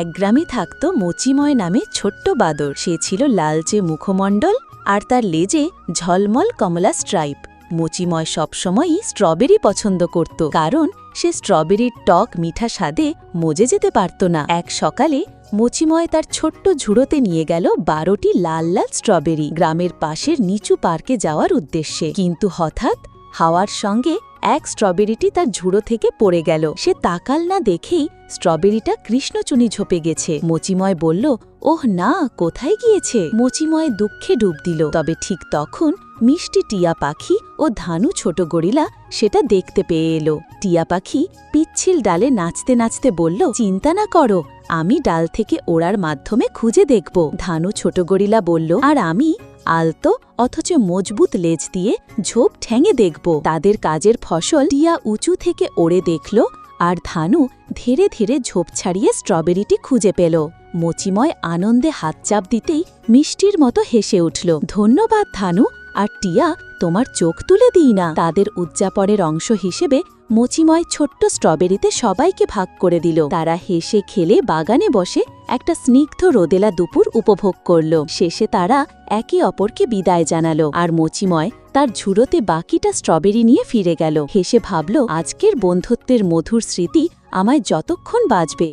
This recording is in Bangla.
এক গ্রামে থাকত মচিময় নামে ছোট্ট বাদর। সে ছিল লালচে মুখমণ্ডল আর তার লেজে ঝলমল কমলা স্ট্রাইপ। মচিময় সবসময়ই স্ট্রবেরি পছন্দ করত, কারণ সে স্ট্রবেরির টক মিঠা স্বাদে মজে যেতে পারত না। এক সকালে মচিময় তার ছোট্ট ঝুড়োতে নিয়ে গেল বারোটি লাল লাল স্ট্রবেরি, গ্রামের পাশের নিচু পার্কে যাওয়ার উদ্দেশ্যে। কিন্তু হঠাৎ হাওয়ার সঙ্গে এক স্ট্রবেরিটি তার ঝুড়ো থেকে পড়ে গেল। সে তাকাল না দেখেই স্ট্রবেরিটা কৃষ্ণচুনি ঝোপে গেছে। মচিময় বলল, ওহ না, কোথায় গিয়েছে? মচিময় দুঃখে ডুব দিল। তবে ঠিক তখন মিষ্টি টিয়া পাখি ও ধানু ছোট গরিলা সেটা দেখতে পেয়ে এলো। টিয়া পাখি পিচ্ছিল ডালে নাচতে নাচতে বলল, চিন্তা না করো, আমি ডাল থেকে ওড়ার মাধ্যমে খুঁজে দেখব। ধানু ছোট গরিলা বলল, আর আমি আলতো অথচ মজবুত লেজ দিয়ে ঝোপ ঠেঙে দেখব। তাদের কাজের ফসল টিয়া উঁচু থেকে ওড়ে দেখল আর ধানু ধীরে ধীরে ঝোপ ছাড়িয়ে স্ট্রবেরিটি খুঁজে পেল। মচিময় আনন্দে হাতচাপ দিতেই মিষ্টির মতো হেসে উঠল, ধন্যবাদ ধানু, আর টিয়া তোমার চোখ তুলে দিই না। তাদের উদযাপনের অংশ হিসেবে মচিময় ছোট্ট স্ট্রবেরিতে সবাইকে ভাগ করে দিল। তারা হেসে খেলে বাগানে বসে একটা স্নিগ্ধ রোদেলা দুপুর উপভোগ করল। শেষে তারা একে অপরকে বিদায় জানালো আর মচিময় তার ঝুড়োতে বাকিটা স্ট্রবেরি নিয়ে ফিরে গেল। হেসে ভাবল, আজকের বন্ধুত্বের মধুর স্মৃতি আমায় যতক্ষণ বাঁচবে।